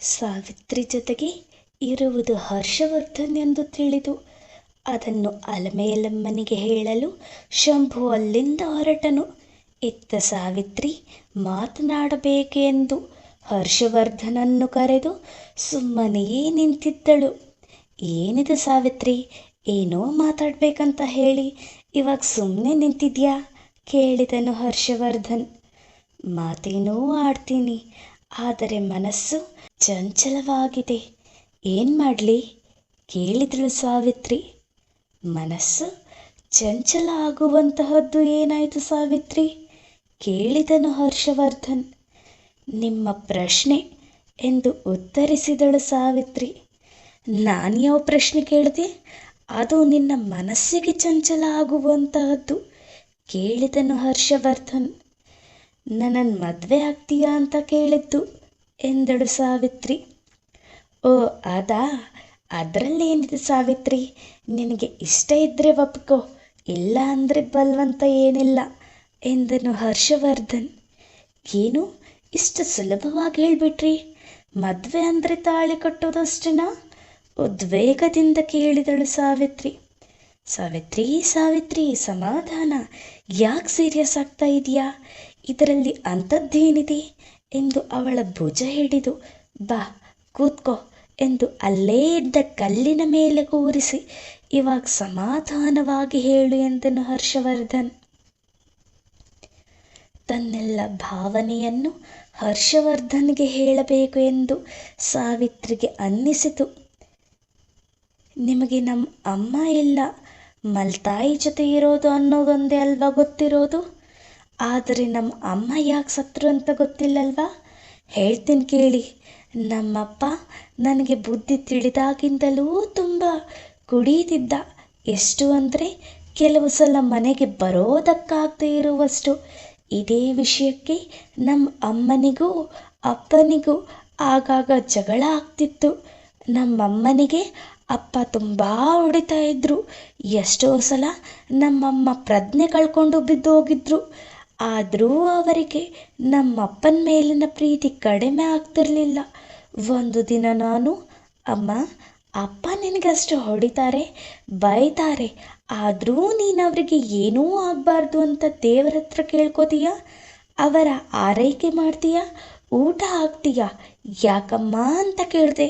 ಸಾವಿತ್ರಿ ಜೊತೆಗೆ ಇರುವುದು ಹರ್ಷವರ್ಧನ್ ಎಂದು ತಿಳಿದು ಅದನ್ನು ಅಲಮೇಲಮ್ಮನಿಗೆ ಹೇಳಲು ಶಂಭು ಅಲ್ಲಿಂದ ಹೊರಟನು. ಇತ್ತ ಸಾವಿತ್ರಿ ಮಾತನಾಡಬೇಕೆಂದು ಹರ್ಷವರ್ಧನನ್ನು ಕರೆದು ಸುಮ್ಮನೆಯೇ ನಿಂತಿದ್ದಳು. ಏನಿದು ಸಾವಿತ್ರಿ, ಏನೋ ಮಾತಾಡಬೇಕಂತ ಹೇಳಿ ಇವಾಗ ಸುಮ್ಮನೆ ನಿಂತಿದ್ಯಾ? ಕೇಳಿದನು ಹರ್ಷವರ್ಧನ್. ಮಾತೇನೋ ಆಡ್ತೀನಿ, ಆದರೆ ಮನಸ್ಸು ಚಂಚಲವಾಗಿದೆ. ಏನು ಮಾಡಲಿ? ಕೇಳಿದಳು ಸಾವಿತ್ರಿ. ಮನಸ್ಸು ಚಂಚಲ ಆಗುವಂತಹದ್ದು ಏನಾಯಿತು ಸಾವಿತ್ರಿ? ಕೇಳಿದನು ಹರ್ಷವರ್ಧನ್. ನಿಮ್ಮ ಪ್ರಶ್ನೆ ಎಂದು ಉತ್ತರಿಸಿದಳು ಸಾವಿತ್ರಿ. ನಾನು ಯಾವ ಪ್ರಶ್ನೆ ಕೇಳಿದೆ? ಅದು ನಿನ್ನ ಮನಸ್ಸಿಗೆ ಚಂಚಲ ಆಗುವಂತಹದ್ದು, ಕೇಳಿದನು ಹರ್ಷವರ್ಧನ್. ನನ್ನನ್ನು ಮದುವೆ ಆಗ್ತೀಯಾ ಅಂತ ಕೇಳಿದ್ದು. ಎಂದಳು ಸಾವಿತ್ರಿ. ಓ ಅದಾ ಅದರಲ್ಲೇನಿದೆ ಸಾವಿತ್ರಿ? ನಿನಗೆ ಇಷ್ಟ ಇದ್ದರೆ ಒಪ್ಕೋ, ಇಲ್ಲ ಅಂದರೆ ಬಲ್ವಂತ ಏನಿಲ್ಲ ಎಂದನು ಹರ್ಷವರ್ಧನ್. ಏನು? ಇಷ್ಟು ಸುಲಭವಾಗಿ ಹೇಳಿಬಿಟ್ರಿ? ಮದುವೆ ಅಂದರೆ ತಾಳಿ ಕಟ್ಟೋದಷ್ಟೇನಾ? ಉದ್ವೇಗದಿಂದ ಕೇಳಿದಳು ಸಾವಿತ್ರಿ. ಸಾವಿತ್ರಿ ಸಾವಿತ್ರಿ, ಸಮಾಧಾನ. ಯಾಕೆ ಸೀರಿಯಸ್ ಆಗ್ತಾ ಇದೆಯಾ? ಇದರಲ್ಲಿ ಅಂಥದ್ದೇನಿದೆ ಎಂದು ಅವಳ ಭುಜ ಹಿಡಿದು, ಬಾ, ಕೂತ್ಕೋ ಎಂದು ಅಲ್ಲೇ ಇದ್ದ ಕಲ್ಲಿನ ಮೇಲೆ ಕೂರಿಸಿ, ಇವಾಗ ಸಮಾಧಾನವಾಗಿ ಹೇಳು ಎಂದನು ಹರ್ಷವರ್ಧನ್. ತನ್ನೆಲ್ಲ ಭಾವನೆಯನ್ನು ಹರ್ಷವರ್ಧನ್ಗೆ ಹೇಳಬೇಕು ಎಂದು ಸಾವಿತ್ರಿಗೆ ಅನ್ನಿಸಿತು. ನಿಮಗೆ ನಮ್ಮ ಅಮ್ಮ ಇಲ್ಲ, ಮಲ್ತಾಯಿ ಜೊತೆ ಇರೋದು ಅನ್ನೋದೊಂದೇ ಅಲ್ವಾ ಗೊತ್ತಿರೋದು? ಆದರೆ ನಮ್ಮ ಅಮ್ಮ ಯಾಕೆ ಸತ್ರು ಅಂತ ಗೊತ್ತಿಲ್ಲಲ್ವಾ? ಹೇಳ್ತೀನಿ ಕೇಳಿ. ನಮ್ಮಪ್ಪ ನನಗೆ ಬುದ್ಧಿ ತಿಳಿದಾಗಿಂದಲೂ ತುಂಬ ಕುಡಿಯುತ್ತಿದ್ದ. ಎಷ್ಟು ಅಂದರೆ ಕೆಲವು ಸಲ ಮನೆಗೆ ಬರೋದಕ್ಕಾಗದೇ ಇರುವಷ್ಟು. ಇದೇ ವಿಷಯಕ್ಕೆ ನಮ್ಮ ಅಮ್ಮನಿಗೂ ಅಪ್ಪನಿಗೂ ಆಗಾಗ ಜಗಳ ಆಗ್ತಿತ್ತು. ನಮ್ಮಮ್ಮನಿಗೆ ಅಪ್ಪ ತುಂಬ ಹೊಡಿತಾ ಇದ್ರು. ಎಷ್ಟೋ ಸಲ ನಮ್ಮಮ್ಮ ಪ್ರಜ್ಞೆ ಕಳ್ಕೊಂಡು ಬಿದ್ದು ಹೋಗಿದ್ರು ಆದರೂ ಅವರಿಗೆ ನಮ್ಮಪ್ಪನ ಮೇಲಿನ ಪ್ರೀತಿ ಕಡಿಮೆ ಆಗ್ತಿರಲಿಲ್ಲ. ಒಂದು ದಿನ ನಾನು, ಅಮ್ಮ, ಅಪ್ಪ ನಿನಗಷ್ಟು ಹೊಡಿತಾರೆ, ಬೈತಾರೆ, ಆದರೂ ನೀನು ಅವರಿಗೆ ಏನೂ ಆಗಬಾರ್ದು ಅಂತ ದೇವರ ಹತ್ರ ಕೇಳ್ಕೋತೀಯ? ಅವರ ಆರೈಕೆ ಮಾಡ್ತೀಯ? ಊಟ ಹಾಕ್ತೀಯ? ಯಾಕಮ್ಮ ಅಂತ ಕೇಳಿದೆ.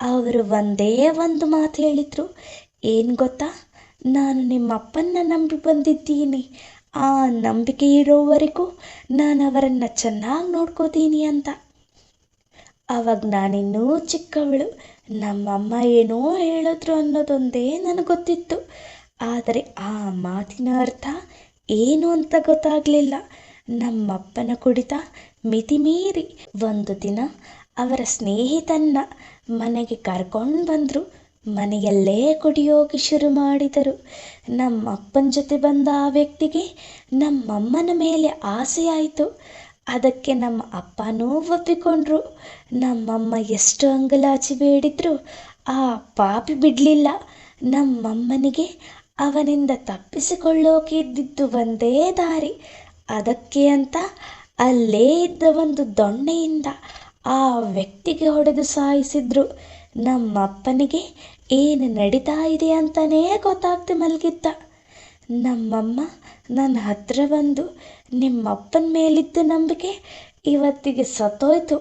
ಅವರು ಒಂದೇ ಒಂದು ಮಾತು ಹೇಳಿದರು. ಏನು ಗೊತ್ತಾ? ನಾನು ನಿಮ್ಮಪ್ಪನ್ನ ನಂಬಿ ಬಂದಿದ್ದೀನಿ. ಆ ನಂಬಿಕೆ ಇರೋವರೆಗೂ ನಾನು ಅವರನ್ನು ಚೆನ್ನಾಗಿ ನೋಡ್ಕೋತೀನಿ ಅಂತ. ಆವಾಗ ನಾನಿನ್ನೂ ಚಿಕ್ಕವಳು. ನಮ್ಮಮ್ಮ ಏನೋ ಹೇಳಿದ್ರು ಅನ್ನೋದೊಂದೇ ನನಗೆ ಗೊತ್ತಿತ್ತು. ಆದರೆ ಆ ಮಾತಿನ ಅರ್ಥ ಏನು ಅಂತ ಗೊತ್ತಾಗಲಿಲ್ಲ. ನಮ್ಮಪ್ಪನ ಕುಡಿತ ಮಿತಿಮೀರಿ ಒಂದು ದಿನ ಅವರ ಸ್ನೇಹಿತನ್ನ ಮನೆಗೆ ಕರ್ಕೊಂಡು ಬಂದರು. ಮನೆಯಲ್ಲೇ ಕುಡಿಯೋಕೆ ಶುರು ಮಾಡಿದರು. ನಮ್ಮ ಅಪ್ಪನ ಜೊತೆ ಬಂದ ಆ ವ್ಯಕ್ತಿಗೆ ನಮ್ಮಮ್ಮನ ಮೇಲೆ ಆಸೆಯಾಯಿತು. ಅದಕ್ಕೆ ನಮ್ಮ ಅಪ್ಪನೂ ಒಪ್ಪಿಕೊಂಡ್ರು. ನಮ್ಮಮ್ಮ ಎಷ್ಟು ಅಂಗಲಾಚಿ ಬೇಡಿದ್ರು, ಆ ಪಾಪಿ ಬಿಡಲಿಲ್ಲ. ನಮ್ಮಮ್ಮನಿಗೆ ಅವನಿಂದ ತಪ್ಪಿಸಿಕೊಳ್ಳೋಕೆ ಇದ್ದಿದ್ದು ಒಂದೇ ದಾರಿ. ಅದಕ್ಕೆ ಅಂತ ಅಲ್ಲೇ ಇದ್ದ ಒಂದು ದೊಣ್ಣೆಯಿಂದ ಆ ವ್ಯಕ್ತಿಗೆ ಹೊಡೆದು ಸಾಯಿಸಿದ್ರು. ನಮ್ಮಪ್ಪನಿಗೆ ಏನು ನಡೀತಾ ಇದೆ ಅಂತಲೇ ಗೊತ್ತಾಗದೆ ಮಲಗಿದ್ದ. ನಮ್ಮಮ್ಮ ನನ್ನ ಹತ್ರ ಬಂದು ನಿಮ್ಮಪ್ಪನ ಮೇಲಿದ್ದ ನಂಬಿಕೆ ಇವತ್ತಿಗೆ ಸತ್ತೋಯ್ತು.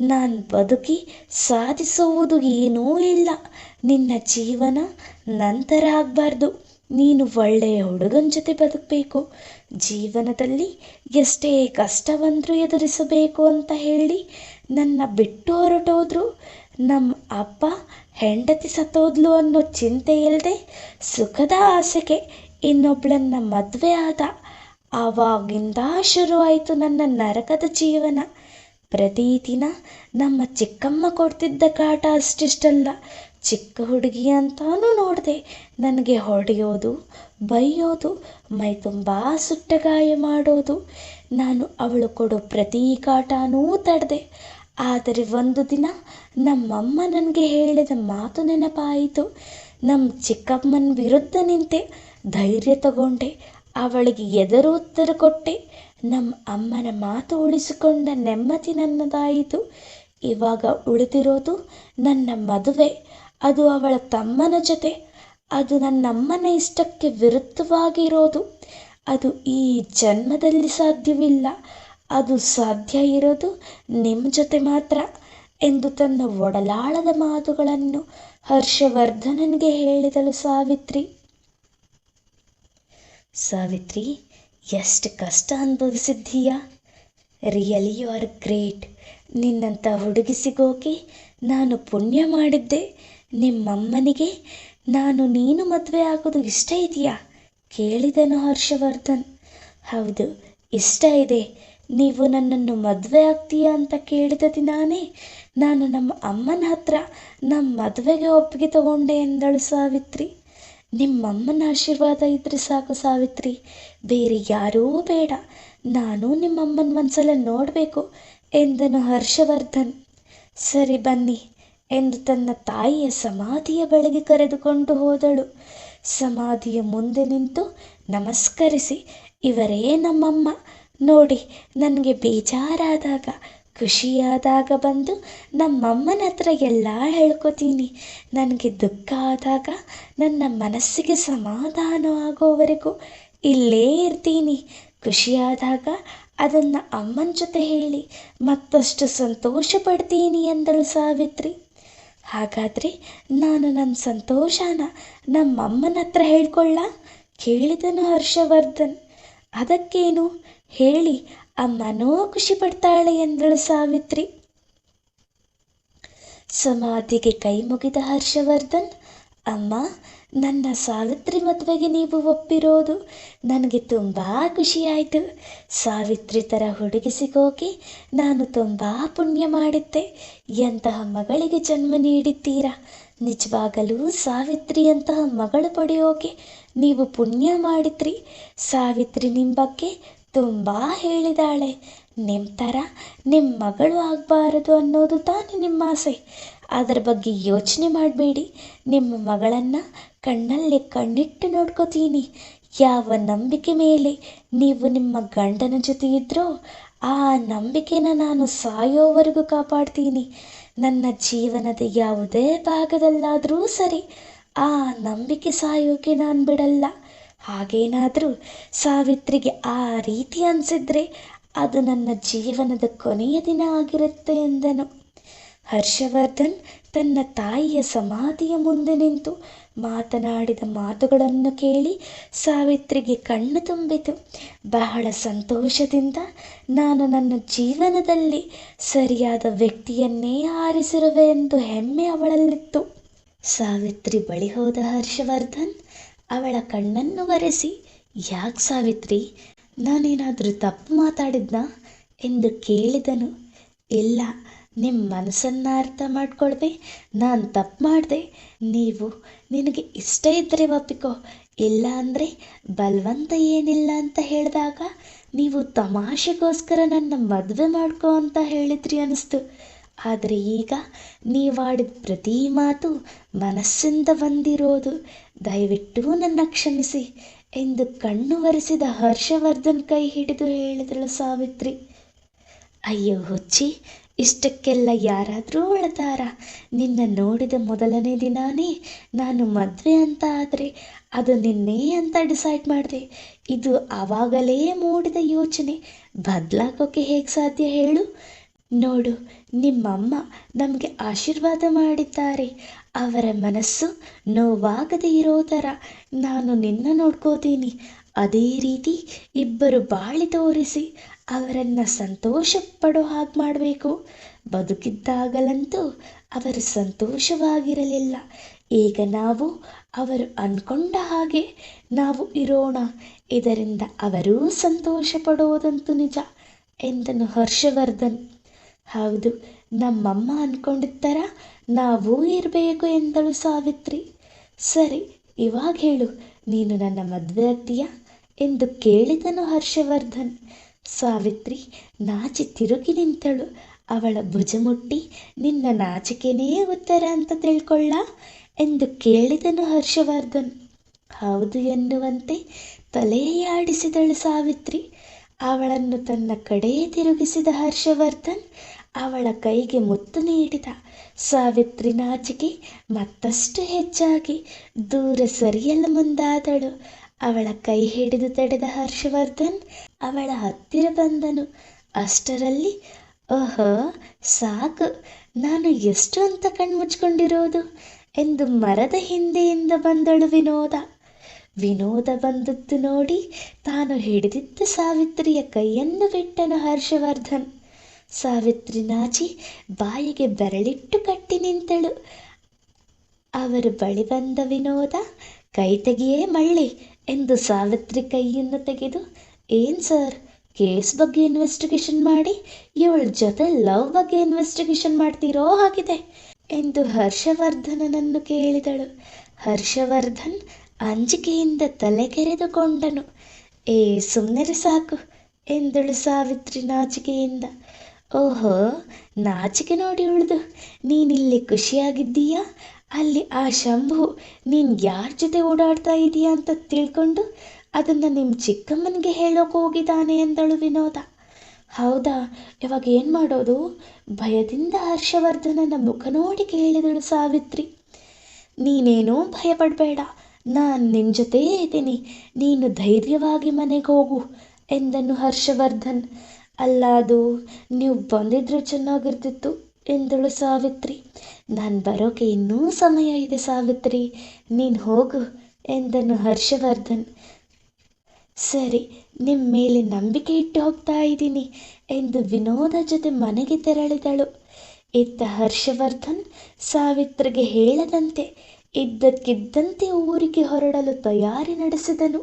ನಾನು ಬದುಕಿ ಸಾಧಿಸುವುದು ಏನೂ ಇಲ್ಲ. ನಿನ್ನ ಜೀವನ ನಂತರ ಆಗಬಾರ್ದು. ನೀನು ಒಳ್ಳೆಯ ಹುಡುಗನ ಜೊತೆ ಬದುಕಬೇಕು. ಜೀವನದಲ್ಲಿ ಎಷ್ಟೇ ಕಷ್ಟ ಬಂದರೂ ಎದುರಿಸಬೇಕು ಅಂತ ಹೇಳಿ ನನ್ನ ಬಿಟ್ಟು ಹೊರಟೋದ್ರು. ನಮ್ಮ ಅಪ್ಪ ಹೆಂಡತಿ ಸತ್ತೋದ್ಲು ಅನ್ನೋ ಚಿಂತೆ ಇಲ್ಲದೆ ಸುಖದ ಆಸೆಗೆ ಇನ್ನೊಬ್ಳನ್ನ ಮದುವೆ ಆದ. ಆವಾಗಿಂದ ಶುರುವಾಯಿತು ನನ್ನ ನರಕದ ಜೀವನ. ಪ್ರತಿದಿನ ನಮ್ಮ ಚಿಕ್ಕಮ್ಮ ಕೊಡ್ತಿದ್ದ ಕಾಟ ಅಷ್ಟಿಷ್ಟಲ್ಲ. ಚಿಕ್ಕ ಹುಡುಗಿ ಅಂತಾನೂ ನೋಡಿದೆ. ನನಗೆ ಹೊಡೆಯೋದು, ಬೈಯೋದು, ಮೈ ತುಂಬ ಸುಟ್ಟ ಗಾಯ ಮಾಡೋದು. ನಾನು ಅವಳು ಕೊಡೋ ಪ್ರತಿ ಕಾಟನೂ ತಡೆದೆ. ಆದರೆ ಒಂದು ದಿನ ನಮ್ಮಮ್ಮ ನನಗೆ ಹೇಳಿದ ಮಾತು ನೆನಪಾಯಿತು. ನಮ್ಮ ಚಿಕ್ಕಮ್ಮನ ವಿರುದ್ಧ ನಿಂತೆ ಧೈರ್ಯ ತಗೊಂಡೆ, ಅವಳಿಗೆ ಎದುರು ಉತ್ತರ ಕೊಟ್ಟೆ. ನಮ್ಮ ಅಮ್ಮನ ಮಾತು ಉಳಿಸಿಕೊಂಡ ನೆಮ್ಮದಿ ನನ್ನದಾಯಿತು. ಇವಾಗ ಉಳಿದಿರೋದು ನನ್ನ ಮದುವೆ. ಅದು ಅವಳ ತಮ್ಮನ ಜೊತೆ. ಅದು ನನ್ನಮ್ಮನ ಇಷ್ಟಕ್ಕೆ ವಿರುದ್ಧವಾಗಿರೋದು. ಅದು ಈ ಜನ್ಮದಲ್ಲಿ ಸಾಧ್ಯವಿಲ್ಲ. ಅದು ಸಾಧ್ಯ ಇರೋದು ನಿಮ್ಮ ಜೊತೆ ಮಾತ್ರ ಎಂದು ತನ್ನ ಒಡಲಾಳದ ಮಾತುಗಳನ್ನು ಹರ್ಷವರ್ಧನನಿಗೆ ಹೇಳಿದಳು ಸಾವಿತ್ರಿ. ಸಾವಿತ್ರಿ, ಎಷ್ಟು ಕಷ್ಟ ಅನುಭವಿಸಿದ್ದೀಯಾ? ರಿಯಲಿ ಯು ಆರ್ ಗ್ರೇಟ್ ನಿನ್ನಂಥ ಹುಡುಗಿ ಸಿಗೋಕೆ ನಾನು ಪುಣ್ಯ ಮಾಡಿದ್ದೆ. ನಿಮ್ಮಮ್ಮನಿಗೆ ನಾನು ನೀನು ಮದುವೆ ಆಗೋದು ಇಷ್ಟ ಇದೆಯಾ? ಕೇಳಿದನು ಹರ್ಷವರ್ಧನ್. ಹೌದು, ಇಷ್ಟ ಇದೆ. ನೀವು ನನ್ನನ್ನು ಮದುವೆ ಆಗ್ತೀಯಾ ಅಂತ ಕೇಳಿದ ದಿನಾನೇ ನಾನು ನಮ್ಮ ಅಮ್ಮನ ಹತ್ರ ನಮ್ಮ ಮದುವೆಗೆ ಒಪ್ಪಿಗೆ ತಗೊಂಡೆ ಎಂದಳು ಸಾವಿತ್ರಿ. ನಿಮ್ಮಮ್ಮನ ಆಶೀರ್ವಾದ ಇದ್ದರೆ ಸಾಕು ಸಾವಿತ್ರಿ. ಬೇರೆ ಯಾರೂ ಬೇಡ. ನಾನು ನಿಮ್ಮಮ್ಮನ ಒಂದ್ಸಲ ನೋಡಬೇಕು. ಎಂದನು ಹರ್ಷವರ್ಧನ್. ಸರಿ ಬನ್ನಿ ಎಂದು ತನ್ನ ತಾಯಿಯ ಸಮಾಧಿಯ ಬಳಿಗೆ ಕರೆದುಕೊಂಡು ಹೋದಳು. ಸಮಾಧಿಯ ಮುಂದೆ ನಿಂತು ನಮಸ್ಕರಿಸಿ, ಇವರೇ ನಮ್ಮಮ್ಮ. ನೋಡಿ, ನನಗೆ ಬೇಜಾರಾದಾಗ, ಖುಷಿಯಾದಾಗ ಬಂದು ನಮ್ಮಮ್ಮನ ಹತ್ರ ಎಲ್ಲ ಹೇಳ್ಕೊತೀನಿ. ನನಗೆ ದುಃಖ ಆದಾಗ ನನ್ನ ಮನಸ್ಸಿಗೆ ಸಮಾಧಾನ ಆಗೋವರೆಗೂ ಇಲ್ಲೇ ಇರ್ತೀನಿ. ಖುಷಿಯಾದಾಗ ಅದನ್ನು ಅಮ್ಮನ ಜೊತೆ ಹೇಳಿ ಮತ್ತಷ್ಟು ಸಂತೋಷ ಪಡ್ತೀನಿ ಎಂದಳು ಸಾವಿತ್ರಿ. ಹಾಗಾದರೆ ನಾನು ನನ್ನ ಸಂತೋಷನ ನಮ್ಮಮ್ಮನ ಹತ್ರ ಹೇಳ್ಕೊಳ್ಳ? ಕೇಳಿದನು ಹರ್ಷವರ್ಧನ್. ಅದಕ್ಕೇನು? ಹೇಳಿ ಅಮ್ಮನೂ ಖುಷಿ ಪಡ್ತಾಳೆ ಎಂದಳು ಸಾವಿತ್ರಿ. ಸಮಾಧಿಗೆ ಕೈ ಮುಗಿದ ಹರ್ಷವರ್ಧನ್, ಅಮ್ಮ ನನ್ನ ಸಾವಿತ್ರಿ ಮದುವೆಗೆ ನೀವು ಒಪ್ಪಿರೋದು ನನಗೆ ತುಂಬ ಖುಷಿಯಾಯಿತು. ಸಾವಿತ್ರಿ ಥರ ಹುಡುಗಿ ಸಿಗೋಕೆ ನಾನು ತುಂಬ ಪುಣ್ಯ ಮಾಡಿದ್ದೆ. ಎಂತಹ ಮಗಳಿಗೆ ಜನ್ಮ ನೀಡಿದ್ದೀರಾ? ನಿಜವಾಗಲೂ ಸಾವಿತ್ರಿಯಂತಹ ಮಗಳು ಪಡೆಯೋಕೆ ನೀವು ಪುಣ್ಯ ಮಾಡಿದ್ರಿ. ಸಾವಿತ್ರಿ ನಿಮ್ಮ ಬಗ್ಗೆ ತುಂಬ ಹೇಳಿದಾಳೆ. ನಿಮ್ಮ ಥರ ನಿಮ್ಮ ಮಗಳು ಆಗಬಾರದು ಅನ್ನೋದು ತಾನೇ ನಿಮ್ಮ ಆಸೆ. ಅದರ ಬಗ್ಗೆ ಯೋಚನೆ ಮಾಡಬೇಡಿ. ನಿಮ್ಮ ಮಗಳನ್ನು ಕಣ್ಣಲ್ಲಿ ಕಣ್ಣಿಟ್ಟು ನೋಡ್ಕೋತೀನಿ. ಯಾವ ನಂಬಿಕೆ ಮೇಲೆ ನೀವು ನಿಮ್ಮ ಗಂಡನ ಜೊತೆ ಇದ್ರೋ, ಆ ನಂಬಿಕೆನ ನಾನು ಸಾಯೋವರೆಗೂ ಕಾಪಾಡ್ತೀನಿ. ನನ್ನ ಜೀವನದ ಯಾವುದೇ ಭಾಗದಲ್ಲಾದರೂ ಸರಿ, ಆ ನಂಬಿಕೆ ಸಾಯೋಕೆ ನಾನು ಬಿಡಲ್ಲ. ಹಾಗೇನಾದರೂ ಸಾವಿತ್ರಿಗೆ ಆ ರೀತಿ ಅನಿಸಿದ್ರೆ ಅದು ನನ್ನ ಜೀವನದ ಕೊನೆಯ ದಿನ ಆಗಿರುತ್ತೆ ಎಂದನು. ಹರ್ಷವರ್ಧನ್ ತನ್ನ ತಾಯಿಯ ಸಮಾಧಿಯ ಮುಂದೆ ನಿಂತು ಮಾತನಾಡಿದ ಮಾತುಗಳನ್ನು ಕೇಳಿ ಸಾವಿತ್ರಿಗೆ ಕಣ್ಣು ತುಂಬಿತು. ಬಹಳ ಸಂತೋಷದಿಂದ ನಾನು ನನ್ನ ಜೀವನದಲ್ಲಿ ಸರಿಯಾದ ವ್ಯಕ್ತಿಯನ್ನೇ ಆರಿಸಿರುವೆ ಎಂದು ಹೆಮ್ಮೆ ಅವಳಲ್ಲಿತ್ತು. ಸಾವಿತ್ರಿ ಬಳಿ ಹೋದ ಹರ್ಷವರ್ಧನ್ ಅವಳ ಕಣ್ಣನ್ನು ಒರೆಸಿ, ಯಾಕೆ ಸಾವಿತ್ರಿ, ನಾನೇನಾದರೂ ತಪ್ಪು ಮಾತಾಡಿದ್ನಾ? ಎಂದು ಕೇಳಿದನು. ಇಲ್ಲ ನಿಮ್ಮ ಮನಸ್ಸನ್ನ ಅರ್ಥ ಮಾಡ್ಕೊಳ್ದೆ, ನಾನು ತಪ್ಪು ಮಾಡಿದೆ, ನೀವು ನಿನಗೆ ಇಷ್ಟ ಇದ್ದರೆ ಒಪ್ಪಿಕೋ. ಇಲ್ಲ ಅಂದರೆ ಬಲವಂತ ಏನಿಲ್ಲ ಅಂತ ಹೇಳಿದಾಗ ನೀವು ತಮಾಷೆಗೋಸ್ಕರ ನನ್ನ ಮದುವೆ ಮಾಡ್ಕೋ ಅಂತ ಹೇಳಿದ್ರಿ ಅನ್ನಿಸ್ತು ಆದರೆ ಈಗ ನೀವಾಡಿದ ಪ್ರತಿ ಮಾತು ಮನಸ್ಸಿಂದ ಬಂದಿರೋದು. ದಯವಿಟ್ಟು ನನ್ನ ಕ್ಷಮಿಸಿ ಎಂದು ಕಣ್ಣು ಒರೆಸಿದ ಹರ್ಷವರ್ಧನ್ ಕೈ ಹಿಡಿದು ಹೇಳಿದಳು ಸಾವಿತ್ರಿ. ಅಯ್ಯೋ ಹುಚ್ಚಿ ಇಷ್ಟಕ್ಕೆಲ್ಲ ಯಾರಾದರೂ ಅಳ್ತಾರ ನಿನ್ನ ನೋಡಿದ ಮೊದಲನೇ ದಿನಾನೇ ನಾನು ಮದುವೆ ಅಂತ ಆದರೆ ಅದು ನಿನ್ನೆ ಅಂತ ಡಿಸೈಡ್ ಮಾಡಿದೆ. ಇದು ಆವಾಗಲೇ ಮೂಡಿದ ಯೋಚನೆ. ಬದಲಾಗೋಕ್ಕೆ ಹೇಗೆ ಸಾಧ್ಯ ಹೇಳು? ನೋಡು, ನಿಮ್ಮಮ್ಮ ನಮಗೆ ಆಶೀರ್ವಾದ ಮಾಡಿದ್ದಾರೆ. ಅವರ ಮನಸ್ಸು ನೋವಾಗದೇ ಇರೋ ಥರ ನಾನು ನಿನ್ನ ನೋಡ್ಕೋತೀನಿ. ಅದೇ ರೀತಿ ಇಬ್ಬರು ಬಾಳಿ ತೋರಿಸಿ ಅವರನ್ನು ಸಂತೋಷ ಪಡೋ ಹಾಗೆ ಮಾಡಬೇಕು. ಬದುಕಿದ್ದಾಗಲಂತೂ ಅವರು ಸಂತೋಷವಾಗಿರಲಿಲ್ಲ. ಈಗ ನಾವು ಅವರು ಅಂದ್ಕೊಂಡ ಹಾಗೆ ನಾವು ಇರೋಣ. ಇದರಿಂದ ಅವರೂ ಸಂತೋಷ ಪಡುವುದಂತೂ ನಿಜ ಎಂದನು ಹರ್ಷವರ್ಧನ್. ಹೌದು, ನಮ್ಮಮ್ಮ ಅಂದ್ಕೊಂಡಿದ್ದರ ನಾವೂ ಇರಬೇಕು ಎಂದಳು ಸಾವಿತ್ರಿ. ಸರಿ, ಇವಾಗ ಹೇಳು, ನೀನು ನನ್ನ ಮದುವೆ ಎಂದು ಕೇಳಿದನು ಹರ್ಷವರ್ಧನ್. ಸಾವಿತ್ರಿ, ನಾಚಿ ತಿರುಗಿ ನಿಂತಳು. ಅವಳ ಭುಜ ಮುಟ್ಟಿ ನಿನ್ನ ನಾಚಿಕೆನೇ ಉತ್ತರ ಅಂತ ತಿಳ್ಕೊಳ್ಳ? ಎಂದು ಕೇಳಿದನು ಹರ್ಷವರ್ಧನ್. ಹೌದು ಎನ್ನುವಂತೆ ತಲೆಯಾಡಿಸಿದಳು ಸಾವಿತ್ರಿ. ಅವಳನ್ನು ತನ್ನ ಕಡೆ ತಿರುಗಿಸಿದ ಹರ್ಷವರ್ಧನ್ ಅವಳ ಕೈಗೆ ಮುತ್ತು ನೀಡಿದ. ಸಾವಿತ್ರಿ ನಾಚಿಕೆ ಮತ್ತಷ್ಟು ಹೆಚ್ಚಾಗಿ ದೂರ ಸರಿಯಲು ಮುಂದಾದಳು. ಅವಳ ಕೈ ಹಿಡಿದು ತಡೆದ ಹರ್ಷವರ್ಧನ್ ಅವಳ ಹತ್ತಿರ ಬಂದನು. ಅಷ್ಟರಲ್ಲಿ, ಓಹೋ, ಸಾಕು. ನಾನು ಎಷ್ಟು ಅಂತ ಕಣ್ಮುಚ್ಕೊಂಡಿರೋದು? ಎಂದು ಮರದ ಹಿಂದೆಯಿಂದ ಬಂದಳು ವಿನೋದ. ವಿನೋದ ಬಂದದ್ದು ನೋಡಿ ತಾನು ಹಿಡಿದಿದ್ದ ಸಾವಿತ್ರಿಯ ಕೈಯನ್ನು ಬಿಟ್ಟನು ಹರ್ಷವರ್ಧನ್. ಸಾವಿತ್ರಿ ನಾಚಿ ಬಾಯಿಗೆ ಬೆರಳಿಟ್ಟು ಕಟ್ಟಿ ನಿಂತಳು. ಅವರು ಬಳಿ ಬಂದ ವಿನೋದ, ಕೈ ತೆಗೆಯೇ ಮಳ್ಳಿ. ಎಂದು ಸಾವಿತ್ರಿ ಕೈಯನ್ನು ತೆಗೆದು, ಏನ್ ಸರ್, ಕೇಸ್ ಬಗ್ಗೆ ಇನ್ವೆಸ್ಟಿಗೇಷನ್ ಮಾಡಿ, ಇವಳ ಜೊತೆ ಲವ್ ಬಗ್ಗೆ ಇನ್ವೆಸ್ಟಿಗೇಷನ್ ಮಾಡ್ತೀರೋ ಹಾಗಿದೆ ಎಂದು ಹರ್ಷವರ್ಧನನನ್ನು ಕೇಳಿದಳು. ಹರ್ಷವರ್ಧನ್ ಅಂಜಿಕೆಯಿಂದ ತಲೆಗೆರೆದುಕೊಂಡನು ಏ ಸುಮ್ಮನೆ ಸಾಕು ಎಂದಳು ಸಾವಿತ್ರಿ ನಾಚಿಕೆಯಿಂದ. ಓಹೋ, ನಾಚಿಕೆ ನೋಡಿ ಉಳಿದು, ನೀನಿಲ್ಲಿ ಖುಷಿಯಾಗಿದ್ದೀಯಾ? ಅಲ್ಲಿ ಆ ಶಂಭು, ನೀನು ಯಾರ ಜೊತೆ ಓಡಾಡ್ತಾ ಇದೀಯಾ ಅಂತ ತಿಳ್ಕೊಂಡು ಅದನ್ನು ನಿಮ್ಮ ಚಿಕ್ಕಮ್ಮನಿಗೆ ಹೇಳೋಕೆ ಹೋಗಿದ್ದಾನೆ ಎಂದಳು ವಿನೋದ. ಹೌದಾ, ಇವಾಗ ಏನು ಮಾಡೋದು? ಭಯದಿಂದ ಹರ್ಷವರ್ಧನನ ಮುಖ ನೋಡಿ ಕೇಳಿದಳು ಸಾವಿತ್ರಿ. ನೀನೇನೂ ಭಯಪಡಬೇಡ, ನಾನು ನಿನ್ನ ಜೊತೆಯೇ ಇದ್ದೀನಿ, ನೀನು ಧೈರ್ಯವಾಗಿ ಮನೆಗೆ ಹೋಗು ಎಂದನು ಹರ್ಷವರ್ಧನ್. ಅಲ್ಲ ಅದು ನೀವು ಬಂದಿದ್ರೆ ಚೆನ್ನಾಗಿರ್ತಿತ್ತು. ಎಂದಳು ಸಾವಿತ್ರಿ. ನಾನು ಬರೋಕೆ ಇನ್ನೂ ಸಮಯ ಇದೆ ಸಾವಿತ್ರಿ. ನೀನು ಹೋಗು ಎಂದನು ಹರ್ಷವರ್ಧನ್. ಸರಿ ನಿಮ್ಮ ಮೇಲೆ ನಂಬಿಕೆ ಇಟ್ಟು ಹೋಗ್ತಾ ಇದ್ದೀನಿ ಎಂದು ವಿನೋದ ಜೊತೆ ಮನೆಗೆ ತೆರಳಿದಳು. ಇತ್ತ ಹರ್ಷವರ್ಧನ್ ಸಾವಿತ್ರಿಗೆ ಹೇಳದಂತೆ ಇದ್ದಕ್ಕಿದ್ದಂತೆ ಊರಿಗೆ ಹೊರಡಲು ತಯಾರಿ ನಡೆಸಿದನು.